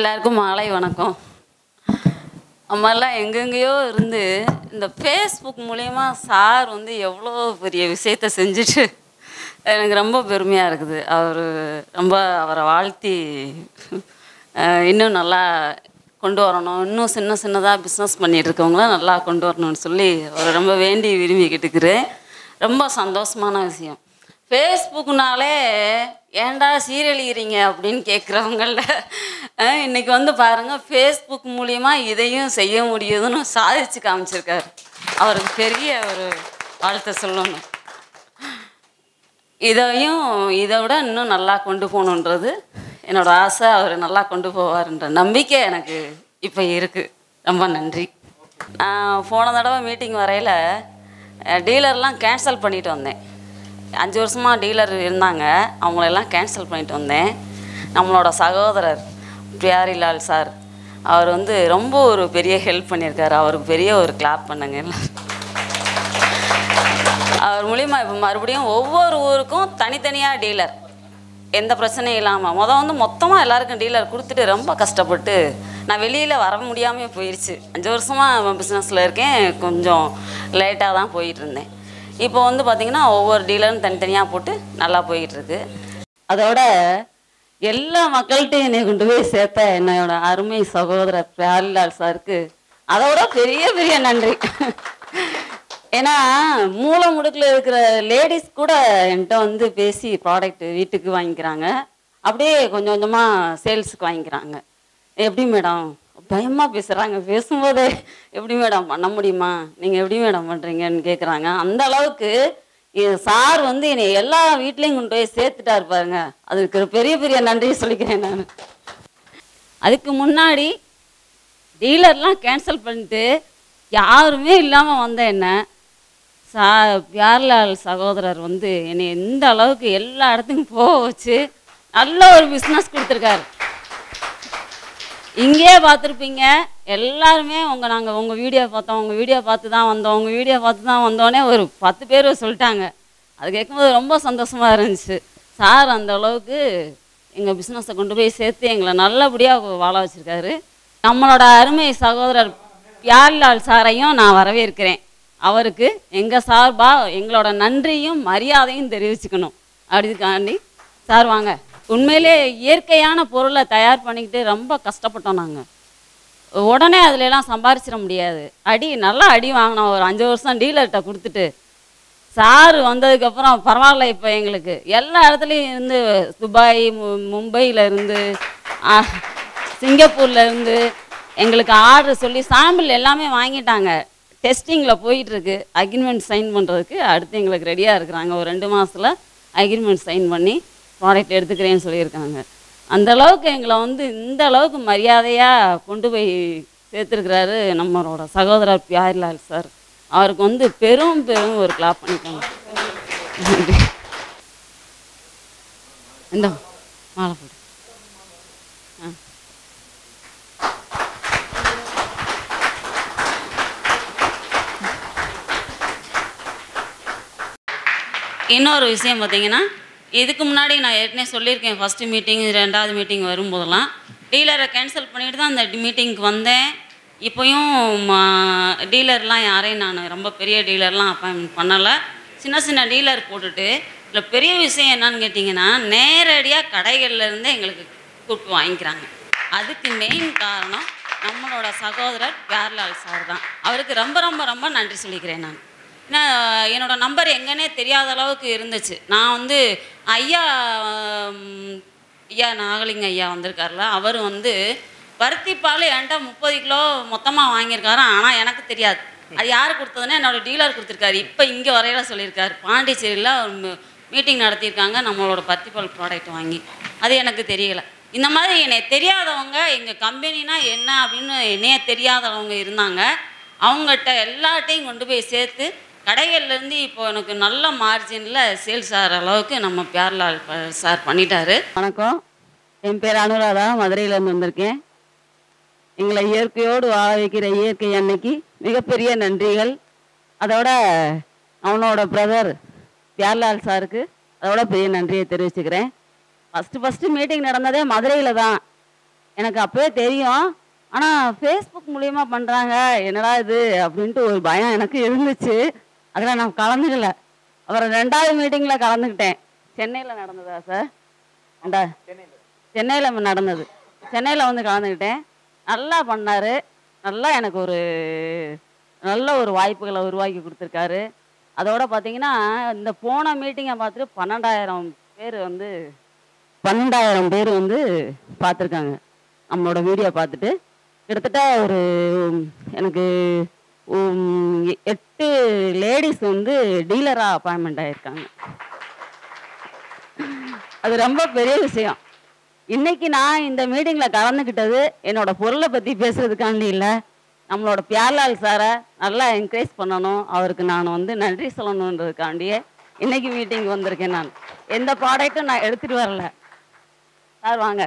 எல்லாருக்கும் மாலை வணக்கம். அம்மாலாம் எங்கெங்கேயோ இருந்து இந்த ஃபேஸ்புக் மூலயமா சார் வந்து எவ்வளோ பெரிய விஷயத்த செஞ்சுட்டு எனக்கு ரொம்ப பெருமையாக இருக்குது. அவர் ரொம்ப அவரை வாழ்த்தி இன்னும் நல்லா கொண்டு வரணும். இன்னும் சின்ன சின்னதாக பிஸ்னஸ் பண்ணிகிட்டு இருக்கவங்களாம் நல்லா கொண்டு வரணும்னு சொல்லி அவரை ரொம்ப வேண்டி விரும்பிக்கிட்டுக்கிறேன் ரொம்ப சந்தோஷமான விஷயம். ஃபேஸ்புக்னாலே ஏன்டா சீரழிகிறீங்க அப்படின்னு கேட்குறவங்கள இன்னைக்கு வந்து பாருங்கள் ஃபேஸ்புக் மூலியமா இதையும் செய்ய முடியுதுன்னு சாதிச்சு காமிச்சிருக்காரு. அவருக்கு பெரிய ஒரு வாழ்த்தை சொல்லணும். இதையும் இதை விட இன்னும் நல்லா கொண்டு போகணுன்றது என்னோட ஆசை. அவர் நல்லா கொண்டு போவார்ன்ற நம்பிக்கை எனக்கு இப்போ இருக்குது ரொம்ப நன்றி. நான் போன தடவை மீட்டிங் வரையில் டீலர்லாம் கேன்சல் பண்ணிட்டு வந்தேன். அஞ்சு வருஷமாக டீலர் இருந்தாங்க. அவங்களெல்லாம் கேன்சல் பண்ணிட்டு வந்தேன். நம்மளோட சகோதரர் பியாரிலால் சார். அவர் வந்து ரொம்ப ஒரு பெரிய ஹெல்ப் பண்ணியிருக்காரு. அவருக்கு பெரிய ஒரு கிளாப் பண்ணுங்க அவர் மூலிமா இப்போ மறுபடியும் ஒவ்வொரு ஊருக்கும் தனித்தனியாக டீலர் எந்த பிரச்சனையும் இல்லாமல் மொதல் வந்து மொத்தமாக எல்லாருக்கும் டீலர் கொடுத்துட்டு ரொம்ப கஷ்டப்பட்டு நான் வெளியில் வர முடியாமல் போயிடுச்சு அஞ்சு வருஷமாக பிஸ்னஸில் இருக்கேன். கொஞ்சம் லேட்டாக தான் போயிட்டு இருந்தேன். இப்போ வந்து பார்த்திங்கன்னா ஒவ்வொரு டீலரும் தனித்தனியாக போட்டு நல்லா போயிட்டுருக்கு அதோட எல்லா மக்கள்கிட்டையும் என்னை கொண்டு போய் சேர்த்த என்னோட அருமை சகோதரர் பியாரிலால் சாருக்கு. அதோட பெரிய பெரிய நன்றி. ஏன்னா மூளை முடுக்கில் இருக்கிற லேடிஸ் கூட என்கிட்ட வந்து பேசி ப்ராடக்ட் வீட்டுக்கு வாங்கிக்கிறாங்க. அப்படியே கொஞ்சம் கொஞ்சமாக சேல்ஸுக்கு வாங்கிக்கிறாங்க. எப்படி மேடம் பயமாக பேசுகிறாங்க பேசும்போதே எப்படி மேடம் பண்ண முடியுமா? நீங்கள் எப்படி மேடம் பண்ணுறீங்கன்னு கேட்குறாங்க அந்த அளவுக்கு என் சார் வந்து என்னை எல்லா வீட்லேயும் கொண்டு போய் சேர்த்துட்டாரு பாருங்க. அதுக்கு பெரிய பெரிய நன்றி சொல்லிக்கிறேன் நான். அதுக்கு முன்னாடி டீலர்லாம் கேன்சல் பண்ணிட்டு யாருமே இல்லாமல் வந்தேன் என்ன சா பியார்லால் சகோதரர் வந்து என்னை எந்த அளவுக்கு எல்லா இடத்துக்கும் போக வச்சு நல்ல ஒரு பிஸ்னஸ் கொடுத்துருக்காரு. இங்கேயே பார்த்துருப்பீங்க. எல்லாருமே உங்கள் நாங்கள் உங்கள் வீடியோ பார்த்தோம். உங்கள் வீடியோ பார்த்து தான் வந்தோம். உங்கள் வீடியோ பார்த்து தான் வந்தோடனே ஒரு பத்து பேர் சொல்லிட்டாங்க. அது கேட்கும்போது ரொம்ப சந்தோஷமாக இருந்துச்சு. சார் அந்த அளவுக்கு எங்கள் பிஸ்னஸை கொண்டு போய் சேர்த்து எங்களை நல்லபடியாக வாழ வச்சுருக்காரு. நம்மளோட அருமை சகோதரர் பியார்லால் சாரையும் நான் வரவேற்கிறேன். அவருக்கு எங்கள் சார்பாக எங்களோட நன்றியும் மரியாதையும் தெரிவிச்சுக்கணும். அப்படிக்காண்டி சார் வாங்க. உண்மையிலே இயற்கையான பொருளை தயார் பண்ணிக்கிட்டு ரொம்ப கஷ்டப்பட்டோம் நாங்கள் உடனே அதுலலாம் சம்பாரிச்சிட முடியாது. அடி நல்லா அடி வாங்கினோம். ஒரு அஞ்சு வருஷம் டீலர்கிட்ட கொடுத்துட்டு சார் வந்ததுக்கப்புறம் பரவாயில்ல இப்போ எங்களுக்கு. எல்லா இடத்துலையும் இருந்து துபாய் மும்பையில் மும்பையில இருந்து சிங்கப்பூரில் இருந்து எங்களுக்கு ஆர்டர் சொல்லி சாம்பிள் எல்லாமே வாங்கிட்டாங்க. டெஸ்டிங்கில் போயிட்டுருக்கு. அக்ரிமெண்ட் சைன் பண்ணுறதுக்கு அடுத்து எங்களுக்கு ரெடியாக இருக்கிறாங்க. ஒரு ரெண்டு மாதத்தில் அக்ரிமெண்ட் சைன் பண்ணி ப்ராடக்ட் எடுத்துக்கிறேன்னு சொல்லியிருக்காங்க. அந்த அளவுக்கு எங்களை வந்து இந்த அளவுக்கு மரியாதையாக கொண்டு போய் சேர்த்துருக்கிறாரு நம்மளோட சகோதரர் பியாரிலால் சார். அவருக்கு வந்து பெரும் பெரும் ஒரு கிளாப் பண்ணிக்கோங்க. இந்த மாலை போடு. இன்னொரு விஷயம் பார்த்தீங்கன்னா இதுக்கு முன்னாடி நான் ஏற்கனவே சொல்லியிருக்கேன் ஃபஸ்ட்டு மீட்டிங் ரெண்டாவது மீட்டிங் வரும்போதெல்லாம். டீலரை கேன்சல் பண்ணிட்டு தான் அந்த மீட்டிங்க்கு வந்தேன். இப்போயும் டீலர்லாம் யாரையும் நான் ரொம்ப பெரிய டீலர்லாம் அப்பாயின்மெண்ட் பண்ணலை. சின்ன சின்ன டீலர் போட்டுட்டு இல்லை பெரிய விஷயம் என்னன்னு கேட்டிங்கன்னா நேரடியாக கடைகள்ல இருந்தே எங்களுக்கு கூப்பிட்டு வாங்கிக்கிறாங்க. அதுக்கு மெயின் காரணம் நம்மளோட சகோதரர் பியார்லால் சார் தான். அவருக்கு ரொம்ப ரொம்ப ரொம்ப நன்றி சொல்லிக்கிறேன் நான். ஏன்னா என்னோட நம்பர் எங்கன்னே தெரியாத அளவுக்கு இருந்துச்சு. நான் வந்து ஐயா ஐயா நாகலிங்க ஐயா வந்திருக்கார்ல அவர் வந்து பருத்தி பால் என்கிட்ட முப்பது கிலோ மொத்தமாக வாங்கியிருக்காரு. ஆனால் எனக்கு தெரியாது. அது யார் கொடுத்ததுன்னா என்னோட டீலர் கொடுத்துருக்காரு. இப்போ இங்கே வரையில சொல்லியிருக்காரு. பாண்டிச்சேரியில் மீட்டிங் நடத்தியிருக்காங்க. நம்மளோட பருத்தி பால் ப்ராடக்ட் வாங்கி. அது எனக்கு தெரியலை. இந்த மாதிரி என்னை தெரியாதவங்க எங்கள் கம்பெனினா என்ன அப்படின்னு என்னைய தெரியாதவங்க இருந்தாங்க. அவங்ககிட்ட எல்லாட்டையும் கொண்டு போய் சேர்த்து கடைகள்லேருந்து இப்போ எனக்கு நல்ல மார்ஜினில் சேல்ஸ் ஆகிற அளவுக்கு நம்ம பியார்லால் சார் பண்ணிட்டாரு. வணக்கம். என் பேர் அனுராதா. மதுரையிலேருந்து வந்திருக்கேன். எங்களை இயற்கையோடு வாழ வைக்கிற இயற்கை அன்னைக்கு மிகப்பெரிய நன்றிகள். அதோட அவனோட பிரதர் பியார்லால் சாருக்கு அதோட பெரிய நன்றியை தெரிவிச்சுக்கிறேன். ஃபஸ்ட்டு ஃபஸ்ட்டு மீட்டிங் நடந்ததே மதுரையில் தான். எனக்கு அப்போயே தெரியும். ஆனால் ஃபேஸ்புக் மூலியமா பண்ணுறாங்க என்னடா இது? அப்படின்ட்டு ஒரு பயம் எனக்கு இருந்துச்சு. அதில் நான் கலந்துக்கல. அப்புறம் ரெண்டாவது மீட்டிங்கில் கலந்துக்கிட்டேன். சென்னையில் நடந்ததா சார் ரெண்டா சென்னையில் நடந்தது. சென்னையில் வந்து கலந்துக்கிட்டேன். நல்லா பண்ணார். நல்லா எனக்கு ஒரு நல்ல ஒரு வாய்ப்புகளை உருவாக்கி கொடுத்துருக்காரு. அதோட பார்த்தீங்கன்னா இந்த போன மீட்டிங்கை பார்த்துட்டு பன்னெண்டாயிரம் பேர் வந்து பன்னெண்டாயிரம் பேர் வந்து பார்த்துருக்காங்க. நம்மளோட வீடியோ பார்த்துட்டு. கிட்டத்தட்ட ஒரு எனக்கு எட்டு லேடிஸ் வந்து டீலராக அப்பாயின்மெண்ட் ஆயிருக்காங்க. அது ரொம்ப பெரிய விஷயம். இன்னைக்கு நான் இந்த மீட்டிங்கில் கலந்துக்கிட்டது என்னோட பொருளை பற்றி பேசுறதுக்காண்டி இல்லை. நம்மளோட பியார்லால் சாரை நல்லா என்கரேஜ் பண்ணணும். அவருக்கு நான் வந்து நன்றி சொல்லணுன்றதுக்காண்டியே இன்னைக்கு மீட்டிங் வந்திருக்கேன் நான். எந்த ப்ராடக்ட்டும் நான் எடுத்துட்டு வரல. சார் வாங்க.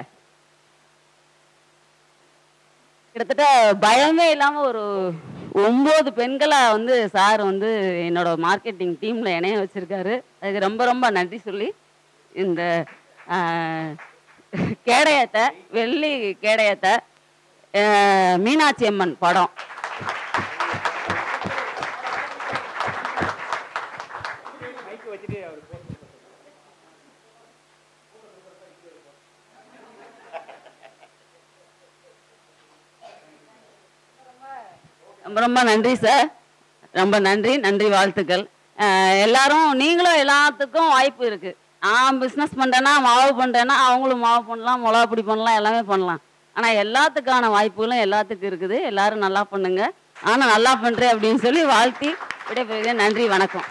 கிட்டத்தட்ட பயமே இல்லாமல் ஒரு ஒம்பது பெண்களை வந்து சார் வந்து என்னோட மார்க்கெட்டிங் டீமில் இணைய வச்சிருக்காரு. அதுக்கு ரொம்ப ரொம்ப நன்றி சொல்லி இந்த கேடயத்தை வெள்ளி கேடயத்தை மீனாட்சி அம்மன் படம். ரொம்ப ரொம்ப நன்றி சார் ரொம்ப நன்றி நன்றி வாழ்த்துக்கள். எல்லாரும் நீங்களும் எல்லாத்துக்கும் வாய்ப்பு இருக்கு. நான் பிஸ்னஸ் பண்ணுறேன்னா மாவு பண்ணுறேன்னா அவங்களும் மாவு பண்ணலாம் மிளகா பண்ணலாம் எல்லாமே பண்ணலாம். ஆனால் எல்லாத்துக்கான வாய்ப்புகளும் எல்லாத்துக்கும் இருக்குது. எல்லாரும் நல்லா பண்ணுங்க. ஆனால் நல்லா பண்ணுறேன் அப்படின்னு சொல்லி வாழ்த்தி விடைபெறுகிறேன். நன்றி வணக்கம்.